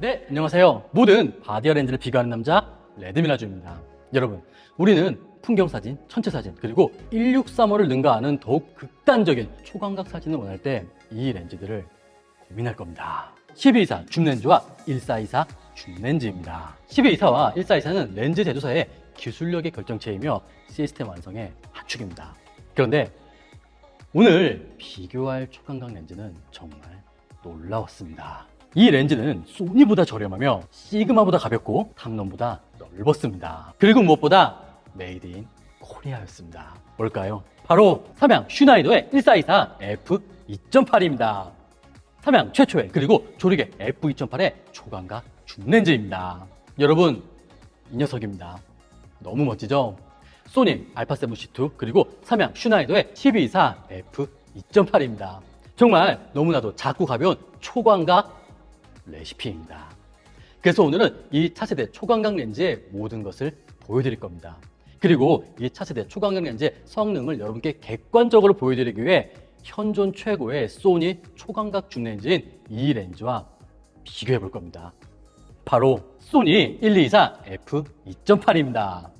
네, 안녕하세요. 모든 바디어 렌즈를 비교하는 남자 레드미라주입니다. 여러분, 우리는 풍경 사진, 천체 사진, 그리고 163호를 능가하는 더욱 극단적인 초광각 사진을 원할 때 이 렌즈들을 고민할 겁니다. 1224 줌렌즈와 1424 줌렌즈입니다. 1224와 1424는 렌즈 제조사의 기술력의 결정체이며 시스템 완성의 하축입니다. 그런데 오늘 비교할 초광각 렌즈는 정말 놀라웠습니다. 이 렌즈는 소니보다 저렴하며 시그마보다 가볍고 탐론보다 넓었습니다. 그리고 무엇보다 메이드 인 코리아였습니다. 뭘까요? 바로 삼양 슈나이더의 1424 F2.8입니다. 삼양 최초의 그리고 조리개 F2.8의 초광각 줌렌즈입니다. 여러분 이 녀석입니다. 너무 멋지죠? 소니 알파7C2 그리고 삼양 슈나이더의 1224 F2.8입니다. 정말 너무나도 작고 가벼운 초광각 레시피입니다. 그래서 오늘은 이 차세대 초광각 렌즈의 모든 것을 보여드릴 겁니다. 그리고 이 차세대 초광각 렌즈의 성능을 여러분께 객관적으로 보여드리기 위해 현존 최고의 소니 초광각 줌 렌즈인 이 렌즈와 비교해 볼 겁니다. 바로 소니 124 F2.8입니다.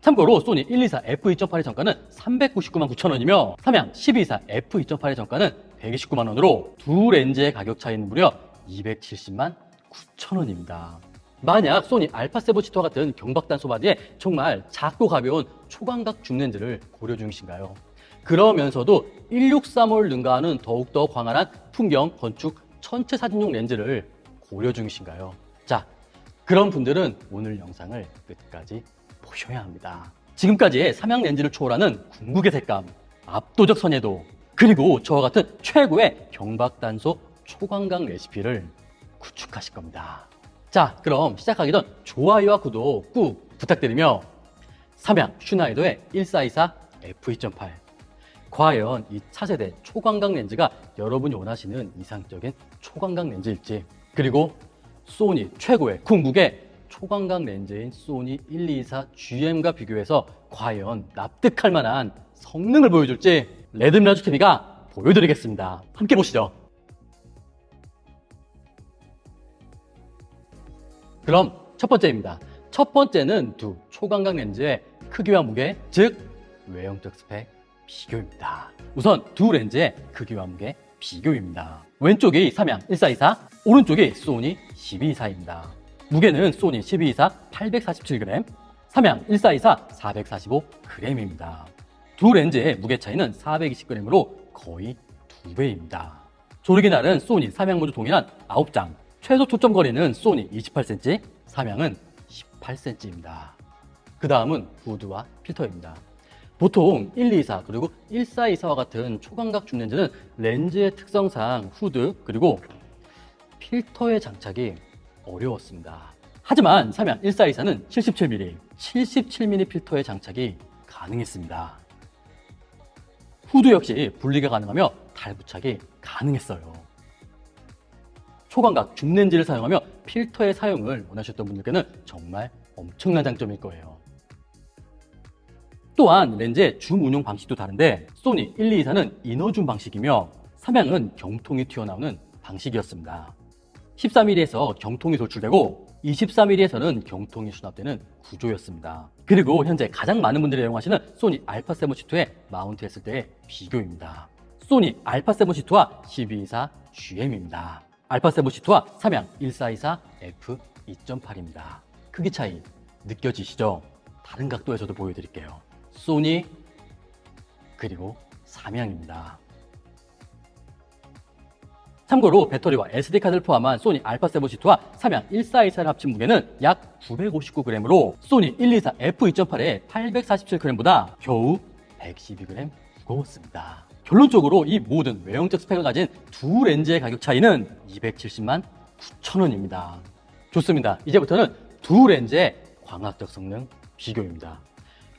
참고로 소니 124 F2.8의 정가는 399만 9천 원이며 삼양 1224 F2.8의 정가는 129만 원으로 두 렌즈의 가격 차이는 무려 270만 9천 원입니다. 만약 소니 알파7 시토 같은 경박단 소바디에 정말 작고 가벼운 초광각 줌 렌즈를 고려 중이신가요? 그러면서도 163을 능가하는 더욱더 광활한 풍경, 건축, 천체 사진용 렌즈를 고려 중이신가요? 자, 그런 분들은 오늘 영상을 끝까지 보셔야 합니다. 지금까지의 삼양 렌즈를 초월하는 궁극의 색감, 압도적 선예도, 그리고 저와 같은 최고의 경박단소 초광각 레시피를 구축하실 겁니다. 자, 그럼 시작하기 전 좋아요와 구독 꾹 부탁드리며 삼양 슈나이더의 1424 F2.8 과연 이 차세대 초광각 렌즈가 여러분이 원하시는 이상적인 초광각 렌즈일지 그리고 소니 최고의 궁극의 초광각 렌즈인 소니 124 GM과 비교해서 과연 납득할 만한 성능을 보여줄지 레드미라주 TV가 보여드리겠습니다. 함께 보시죠. 그럼 첫 번째입니다. 첫 번째는 두 초광각 렌즈의 크기와 무게, 즉 외형적 스펙 비교입니다. 우선 두 렌즈의 크기와 무게 비교입니다. 왼쪽이 삼양 1424, 오른쪽이 소니 1224입니다. 무게는 소니 1224 847g, 삼양 1424 445g입니다. 두 렌즈의 무게 차이는 420g으로 거의 두 배입니다. 조르기 날은 소니 삼양 모두 동일한 9장, 최소 초점 거리는 소니 28cm, 삼양은 18cm입니다. 그 다음은 후드와 필터입니다. 보통 124 그리고 1424와 같은 초광각 줌 렌즈는 렌즈의 특성상 후드 그리고 필터의 장착이 어려웠습니다. 하지만 삼양 1424는 77mm, 77mm 필터의 장착이 가능했습니다. 후드 역시 분리가 가능하며 달부착이 가능했어요. 초광각 줌 렌즈를 사용하며 필터의 사용을 원하셨던 분들께는 정말 엄청난 장점일 거예요. 또한 렌즈의 줌 운용 방식도 다른데 소니 124는 이너줌 방식이며 삼양은 경통이 튀어나오는 방식이었습니다. 14mm에서 경통이 돌출되고 24mm에서는 경통이 수납되는 구조였습니다. 그리고 현재 가장 많은 분들이 이용하시는 소니 알파7C2에 마운트했을 때의 비교입니다. 소니 알파7C2와 1224 GM입니다. 알파7C2와 삼양 1424 F2.8입니다. 크기 차이 느껴지시죠? 다른 각도에서도 보여드릴게요. 소니 그리고 삼양입니다. 참고로 배터리와 SD카드를 포함한 소니 알파7C2와 삼양 1424를 합친 무게는 약 959g으로 소니 124 F2.8의 847g보다 겨우 112g 무거웠습니다. 결론적으로 이 모든 외형적 스펙을 가진 두 렌즈의 가격 차이는 270만 9천원입니다. 좋습니다. 이제부터는 두 렌즈의 광학적 성능 비교입니다.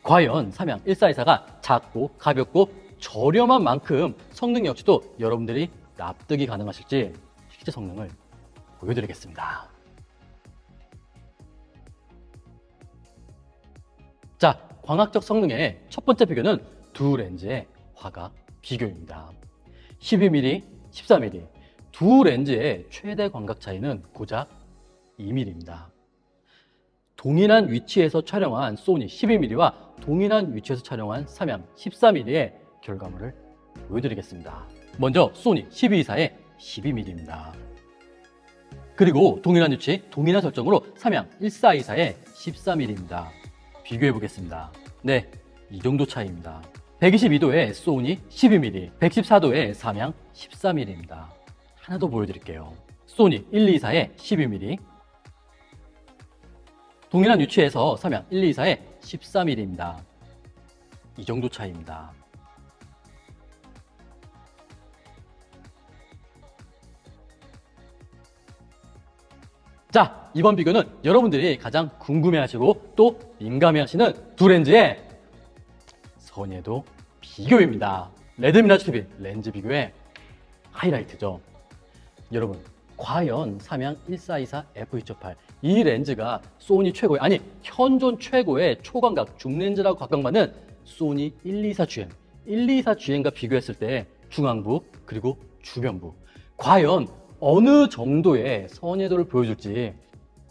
과연 삼양 1424가 작고 가볍고 저렴한 만큼 성능 역시도 여러분들이 납득이 가능하실지 실제 성능을 보여드리겠습니다. 자, 광학적 성능의 첫 번째 비교는 두 렌즈의 화각 비교입니다. 12mm, 14mm 두 렌즈의 최대 광각 차이는 고작 2mm입니다. 동일한 위치에서 촬영한 소니 12mm와 동일한 위치에서 촬영한 삼양 14mm의 결과물을 보여드리겠습니다. 먼저 소니 1224의 12mm입니다. 그리고 동일한 위치, 동일한 설정으로 삼양 1424의 14mm입니다. 비교해 보겠습니다. 네, 이 정도 차이입니다. 122도의 소니 12mm, 114도의 삼양 14mm입니다. 하나 더 보여드릴게요. 소니 124의 12mm, 동일한 위치에서 삼양 124의 14mm입니다. 이 정도 차이입니다. 자, 이번 비교는 여러분들이 가장 궁금해하시고 또 민감해하시는 두 렌즈의 선예도 비교입니다. 레드미라즈 TV 렌즈 비교의 하이라이트죠. 여러분, 과연 삼양 1424 f2.8 이 렌즈가 소니 최고의 아니 현존 최고의 초광각 줌렌즈라고 각광받는 소니 124GM 124GM과 비교했을 때 중앙부 그리고 주변부 과연 어느 정도의 선예도를 보여줄지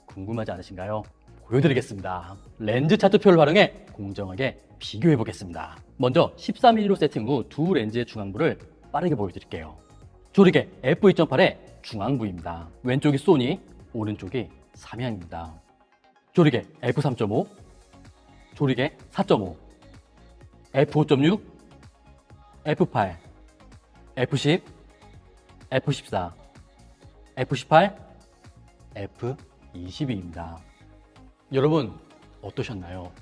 궁금하지 않으신가요? 보여드리겠습니다. 렌즈 차트표를 활용해 공정하게 비교해 보겠습니다. 먼저 13mm로 세팅 후 두 렌즈의 중앙부를 빠르게 보여드릴게요. 조리개 f2.8의 중앙부입니다. 왼쪽이 소니, 오른쪽이 삼양입니다. 조리개 f3.5, 조리개 4.5, f5.6, f8, f10, f14, F18, F22입니다. 여러분 어떠셨나요?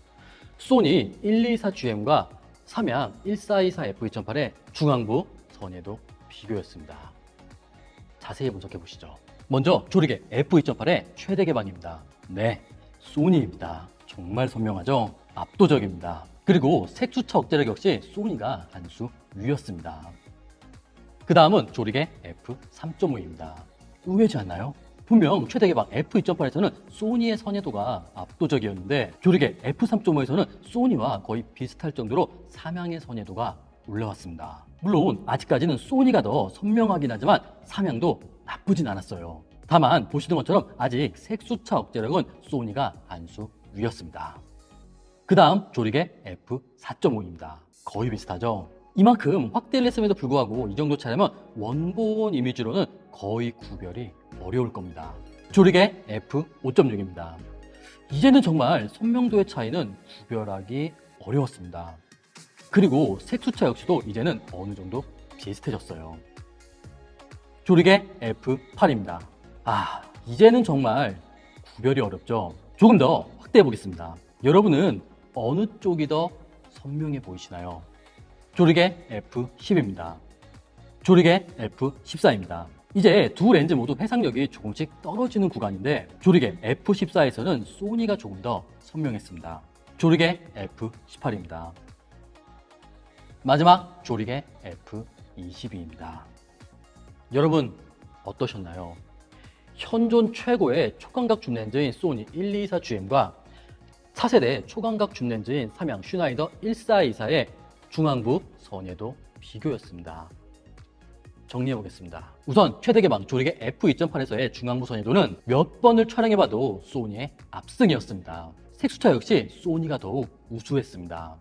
소니 124GM과 삼양 1424F2.8의 중앙부 선예도 비교였습니다. 자세히 분석해 보시죠. 먼저 조리개 F2.8의 최대 개방입니다. 네, 소니입니다. 정말 선명하죠? 압도적입니다. 그리고 색수차 억제력 역시 소니가 한수 위였습니다. 그 다음은 조리개 F3.5입니다. 의외지 않나요? 분명 최대 개방 F2.8에서는 소니의 선예도가 압도적이었는데 조리개 F3.5에서는 소니와 거의 비슷할 정도로 삼양의 선예도가 올라왔습니다. 물론 아직까지는 소니가 더 선명하긴 하지만 삼양도 나쁘진 않았어요. 다만 보시는 것처럼 아직 색수차 억제력은 소니가 한수 위였습니다. 그 다음 조리개 F4.5입니다. 거의 비슷하죠? 이만큼 확대를 했음에도 불구하고 이 정도 차이면 원본 이미지로는 거의 구별이 어려울 겁니다. 조리개 F5.6입니다. 이제는 정말 선명도의 차이는 구별하기 어려웠습니다. 그리고 색수차 역시도 이제는 어느 정도 비슷해졌어요. 조리개 F8입니다. 아, 이제는 정말 구별이 어렵죠. 조금 더 확대해 보겠습니다. 여러분은 어느 쪽이 더 선명해 보이시나요? 조리개 F10입니다. 조리개 F14입니다. 이제 두 렌즈 모두 해상력이 조금씩 떨어지는 구간인데 조리개 F14에서는 소니가 조금 더 선명했습니다. 조리개 F18입니다. 마지막 조리개 F22입니다. 여러분 어떠셨나요? 현존 최고의 초광각 줌렌즈인 소니 124GM과 차세대 초광각 줌렌즈인 삼양 슈나이더 1424의 중앙부 선예도 비교였습니다. 정리해 보겠습니다. 우선 최대 개방 조리개 F2.8에서의 중앙부 선예도는 몇 번을 촬영해봐도 소니의 압승이었습니다. 색수차 역시 소니가 더욱 우수했습니다.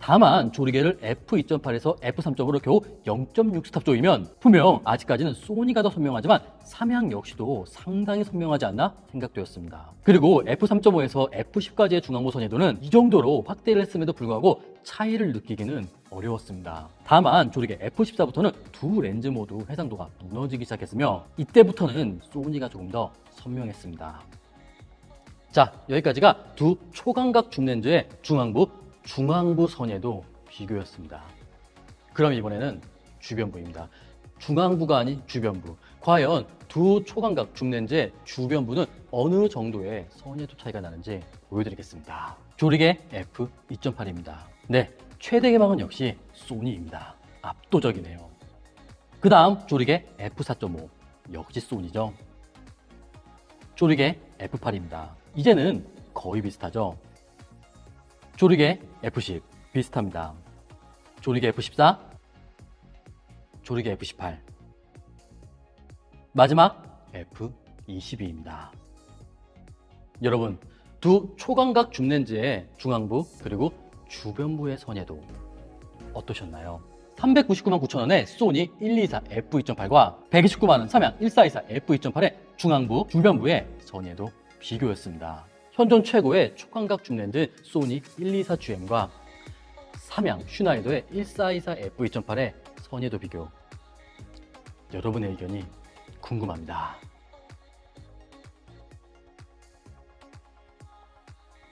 다만 조리개를 F2.8에서 F3.5로 겨우 0.6 스탑 조이면 분명 아직까지는 소니가 더 선명하지만 삼양 역시도 상당히 선명하지 않나 생각되었습니다. 그리고 F3.5에서 F10까지의 중앙부 선예도는 이 정도로 확대를 했음에도 불구하고 차이를 느끼기는 어려웠습니다. 다만 조리개 F14부터는 두 렌즈 모두 해상도가 무너지기 시작했으며 이때부터는 소니가 조금 더 선명했습니다. 자, 여기까지가 두 초광각 줌렌즈의 중앙부, 중앙부 선예도 비교였습니다. 그럼 이번에는 주변부입니다. 중앙부가 아닌 주변부. 과연 두 초광각 줌렌즈의 주변부는 어느 정도의 선예도 차이가 나는지 보여드리겠습니다. 조리개 F2.8입니다. 네, 최대 개방은 역시 소니입니다. 압도적이네요. 그 다음 조리개 F4.5 역시 소니죠. 조리개 F8입니다. 이제는 거의 비슷하죠. 조리개 F10 비슷합니다. 조리개 F14, 조리개 F18, 마지막 F22입니다. 여러분, 두 초광각 줌렌즈의 중앙부 그리고 주변부의 선예도 어떠셨나요? 399만 9천 원의 소니 124 f2.8과 129만 원 삼양 1424 f2.8의 중앙부, 주변부의 선예도 비교였습니다. 현존 최고의 초광각 줌렌즈 소니 124 GM과 삼양 슈나이더의 1424 f2.8의 선예도 비교. 여러분의 의견이 궁금합니다.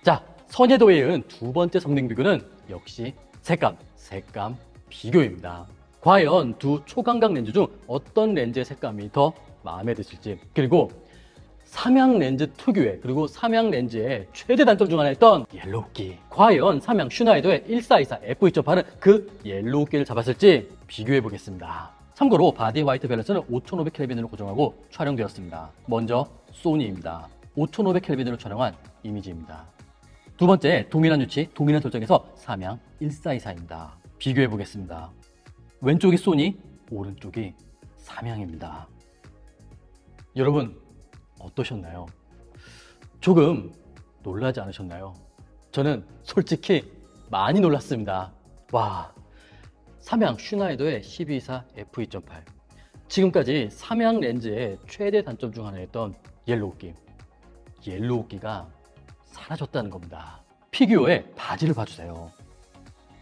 자, 선예도에 이은 두 번째 성능 비교는 역시 색감, 색감 비교입니다. 과연 두 초광각 렌즈 중 어떤 렌즈의 색감이 더 마음에 드실지 그리고 삼양 렌즈 특유의 그리고 삼양 렌즈의 최대 단점 중 하나였던 옐로우기 과연 삼양 슈나이더의 1424 f2.8은 그 옐로우기를 잡았을지 비교해 보겠습니다. 참고로 바디 화이트 밸런스는 5500 켈빈으로 고정하고 촬영되었습니다. 먼저 소니입니다. 5500 켈빈으로 촬영한 이미지입니다. 두 번째, 동일한 위치, 동일한 설정에서 삼양 1424입니다. 비교해 보겠습니다. 왼쪽이 소니, 오른쪽이 삼양입니다. 여러분, 어떠셨나요? 조금 놀라지 않으셨나요? 저는 솔직히 많이 놀랐습니다. 와, 삼양 슈나이더의 1224 f2.8. 지금까지 삼양 렌즈의 최대 단점 중 하나였던 옐로우기. 옐로우기가 사라졌다는 겁니다. 피규어의 바지를 봐주세요.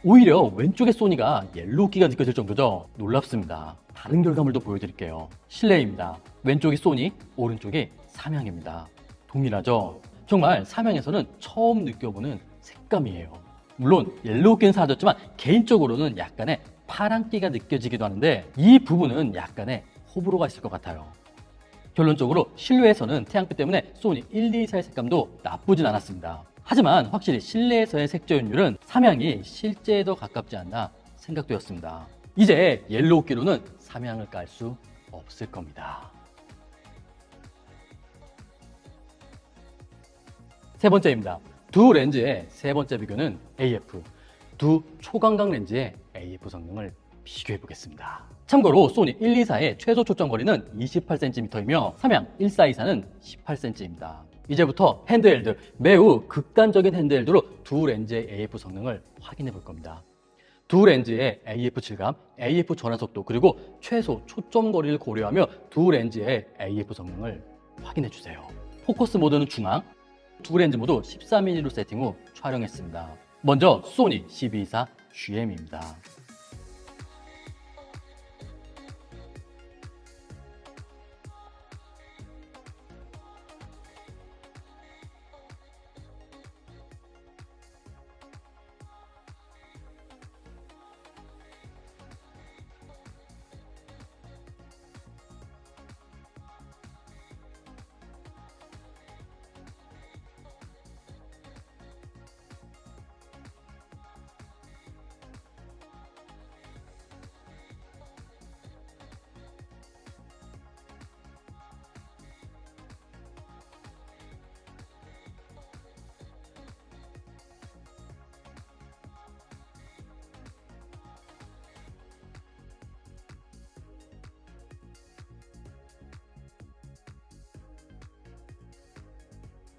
오히려 왼쪽의 소니가 옐로우기가 느껴질 정도죠. 놀랍습니다. 다른 결과물도 보여드릴게요. 실내입니다. 왼쪽이 소니, 오른쪽이 삼양입니다. 동일하죠? 정말 삼양에서는 처음 느껴보는 색감이에요. 물론 옐로우기는 사라졌지만 개인적으로는 약간의 파란기가 느껴지기도 하는데 이 부분은 약간의 호불호가 있을 것 같아요. 결론적으로 실내에서는 태양빛 때문에 소니 1, 2, 4의 색감도 나쁘진 않았습니다. 하지만 확실히 실내에서의 색조율은 삼양이 실제에 더 가깝지 않나 생각되었습니다. 이제 옐로우기로는 삼양을 깔 수 없을 겁니다. 세 번째입니다. 두 렌즈의 세 번째 비교는 AF. 두 초광각 렌즈의 AF 성능을 비교해 보겠습니다. 참고로 소니 124의 최소 초점 거리는 28cm이며 삼양 1424는 18cm입니다. 이제부터 핸드헬드, 매우 극단적인 핸드헬드로 두 렌즈의 AF 성능을 확인해 볼 겁니다. 두 렌즈의 AF 질감, AF 전환 속도, 그리고 최소 초점 거리를 고려하며 두 렌즈의 AF 성능을 확인해 주세요. 포커스 모드는 중앙, 두 렌즈 모두 14mm로 세팅 후 촬영했습니다. 먼저 소니 1224 GM입니다.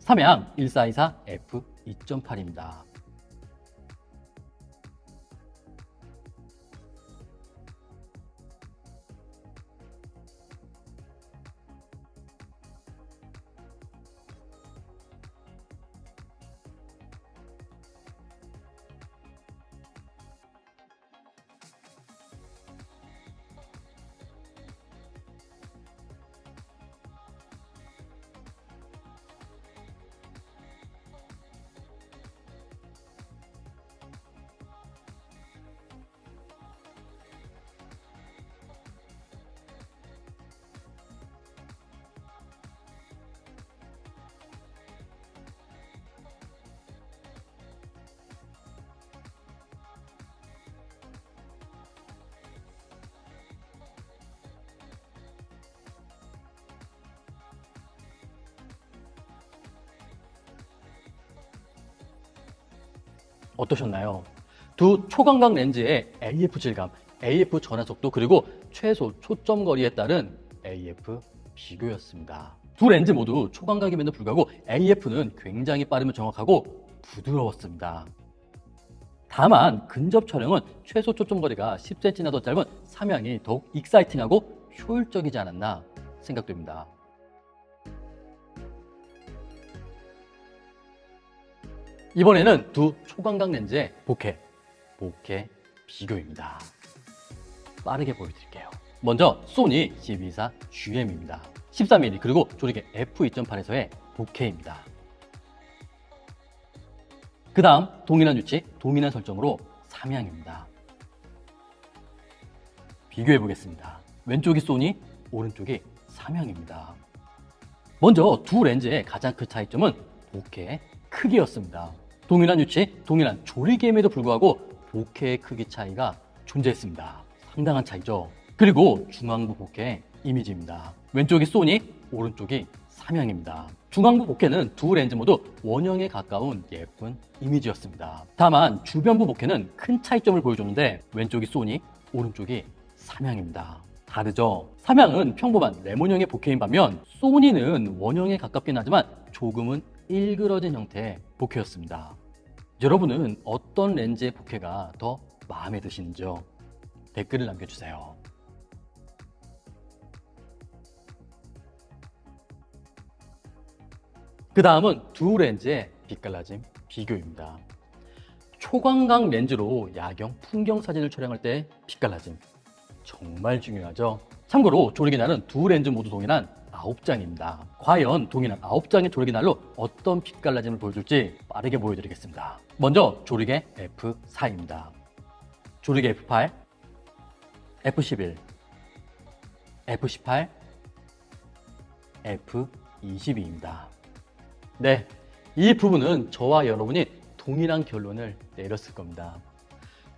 삼양 1424 F2.8입니다. 어떠셨나요? 두 초광각 렌즈의 AF 질감, AF 전환 속도 그리고 최소 초점 거리에 따른 AF 비교였습니다. 두 렌즈 모두 초광각임에도 불구하고 AF는 굉장히 빠르면 정확하고 부드러웠습니다. 다만 근접 촬영은 최소 초점 거리가 10cm나 더 짧은 삼양이 더욱 익사이팅하고 효율적이지 않았나 생각됩니다. 이번에는 두 초광각 렌즈의 복해, 복해 비교입니다. 빠르게 보여드릴게요. 먼저 소니 C224 GM입니다. 13mm 그리고 조리개 f2.8에서의 복해입니다. 그 다음 동일한 위치, 도미난 설정으로 삼양입니다. 비교해 보겠습니다. 왼쪽이 소니, 오른쪽이 삼양입니다. 먼저 두 렌즈의 가장 큰 차이점은 복해의 크기였습니다. 동일한 위치, 동일한 조리개임에도 불구하고 복해의 크기 차이가 존재했습니다. 상당한 차이죠. 그리고 중앙부 복해의 이미지입니다. 왼쪽이 소니, 오른쪽이 삼양입니다. 중앙부 복해는 두 렌즈 모두 원형에 가까운 예쁜 이미지였습니다. 다만 주변부 복해는 큰 차이점을 보여줬는데 왼쪽이 소니, 오른쪽이 삼양입니다. 다르죠? 삼양은 평범한 레몬형의 복해인 반면 소니는 원형에 가깝긴 하지만 조금은 일그러진 형태의 복해였습니다. 여러분은 어떤 렌즈의 복해가 더 마음에 드시는지요? 댓글을 남겨주세요. 그 다음은 두 렌즈의 빛 갈라짐 비교입니다. 초광각 렌즈로 야경 풍경 사진을 촬영할 때 빛갈라짐 정말 중요하죠. 참고로 조리기날은 두 렌즈 모두 동일한 9장입니다. 과연 동일한 9장의 조리기날로 어떤 빛갈라짐을 보여줄지 빠르게 보여드리겠습니다. 먼저 조리개 F4입니다. 조리개 F8, F11, F18, F22입니다. 네, 이 부분은 저와 여러분이 동일한 결론을 내렸을 겁니다.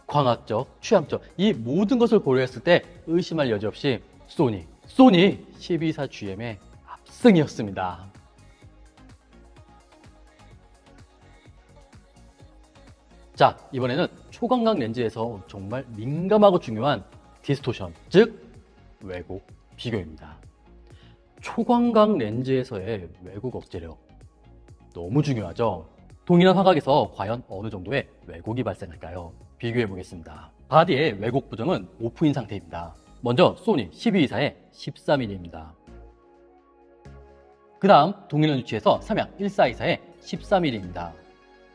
광학적, 취향적 이 모든 것을 고려했을 때 의심할 여지 없이 소니, 소니 12사 GM의 압승이었습니다. 자, 이번에는 초광각 렌즈에서 정말 민감하고 중요한 디스토션, 즉 왜곡 비교입니다. 초광각 렌즈에서의 왜곡 억제력 너무 중요하죠. 동일한 화각에서 과연 어느 정도의 왜곡이 발생할까요? 비교해 보겠습니다. 바디의 왜곡 부정은 오프인 상태입니다. 먼저 소니 1224의 13mm입니다. 그 다음 동일한 위치에서 삼양 1424의 13mm입니다.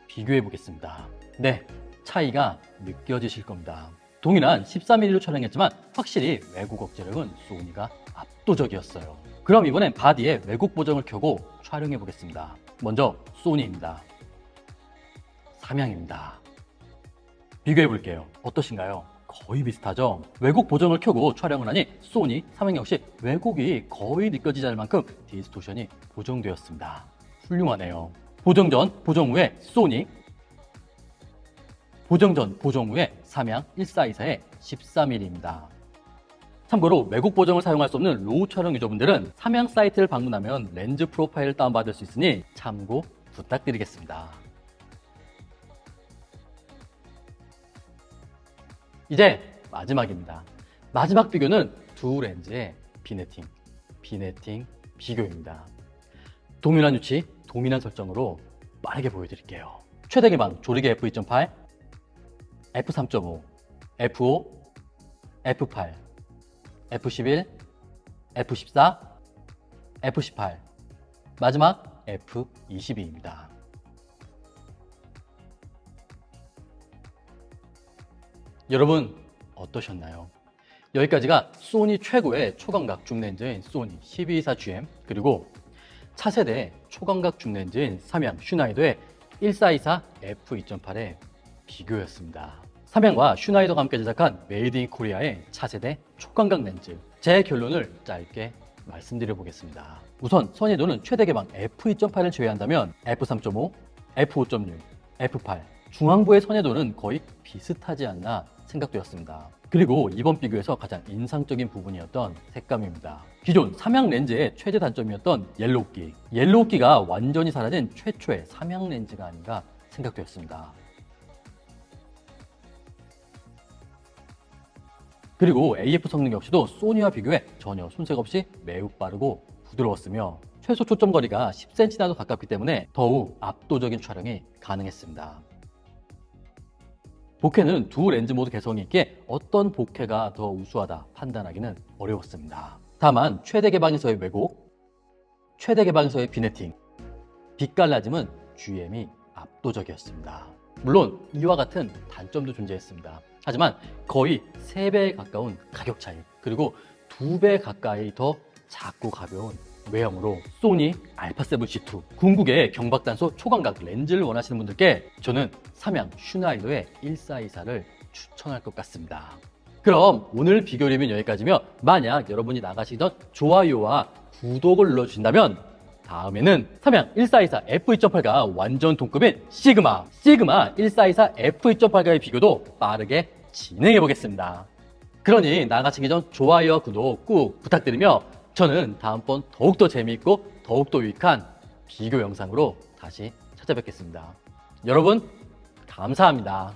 비교해 보겠습니다. 네, 차이가 느껴지실 겁니다. 동일한 13mm로 촬영했지만 확실히 왜곡 억제력은 소니가 압도적이었어요. 그럼 이번엔 바디의 왜곡 보정을 켜고 촬영해 보겠습니다. 먼저 소니입니다. 삼양입니다. 비교해 볼게요. 어떠신가요? 거의 비슷하죠? 왜곡 보정을 켜고 촬영을 하니 소니, 삼양 역시 왜곡이 거의 느껴지지 않을 만큼 디스토션이 보정되었습니다. 훌륭하네요. 보정 전, 보정 후에 소니, 보정 전, 보정 후에 삼양 1424의 13mm입니다. 참고로 왜곡 보정을 사용할 수 없는 로우 촬영 유저분들은 삼양 사이트를 방문하면 렌즈 프로파일을 다운받을 수 있으니 참고 부탁드리겠습니다. 이제 마지막입니다. 마지막 비교는 두 렌즈의 비네팅, 비네팅 비교입니다. 동일한 위치, 동일한 설정으로 빠르게 보여드릴게요. 최대 기반 조리개 f2.8, f3.5, f5, f8, F11, F14, F18, 마지막 F22입니다. 여러분 어떠셨나요? 여기까지가 소니 최고의 초광각 줌렌즈인 소니 1224 GM 그리고 차세대 초광각 줌렌즈인 삼양 슈나이더의 1424 F2.8의 비교였습니다. 삼양과 슈나이더가 함께 제작한 메이드 인 코리아의 차세대 초광각 렌즈. 제 결론을 짧게 말씀드려 보겠습니다. 우선 선의도는 최대 개방 f2.8을 제외한다면 f3.5, f5.6, f8 중앙부의 선의도는 거의 비슷하지 않나 생각되었습니다. 그리고 이번 비교에서 가장 인상적인 부분이었던 색감입니다. 기존 삼양 렌즈의 최대 단점이었던 옐로우기. 옐로우기가 완전히 사라진 최초의 삼양 렌즈가 아닌가 생각되었습니다. 그리고 AF 성능 역시도 소니와 비교해 전혀 손색 없이 매우 빠르고 부드러웠으며 최소 초점 거리가 10cm나도 가깝기 때문에 더욱 압도적인 촬영이 가능했습니다. 복회는 두 렌즈 모두 개성이 있게 어떤 복회가 더 우수하다 판단하기는 어려웠습니다. 다만 최대 개방에서의 왜곡, 최대 개방에서의 비네팅, 빛갈라짐은 GM이 압도적이었습니다. 물론 이와 같은 단점도 존재했습니다. 하지만 거의 3배에 가까운 가격 차이, 그리고 2배 가까이 더 작고 가벼운 외형으로 소니 알파7C2 궁극의 경박단소 초광각 렌즈를 원하시는 분들께 저는 삼양 슈나이더의 1424를 추천할 것 같습니다. 그럼 오늘 비교 리뷰는 여기까지며 만약 여러분이 나가시던 좋아요와 구독을 눌러주신다면 다음에는 삼양 1424 F2.8과 완전 동급인 시그마 시그마 1424 F2.8과의 비교도 빠르게 진행해 보겠습니다. 그러니 나가시기 전 좋아요와 구독 꾹 부탁드리며 저는 다음번 더욱더 재미있고 더욱더 유익한 비교 영상으로 다시 찾아뵙겠습니다. 여러분 감사합니다.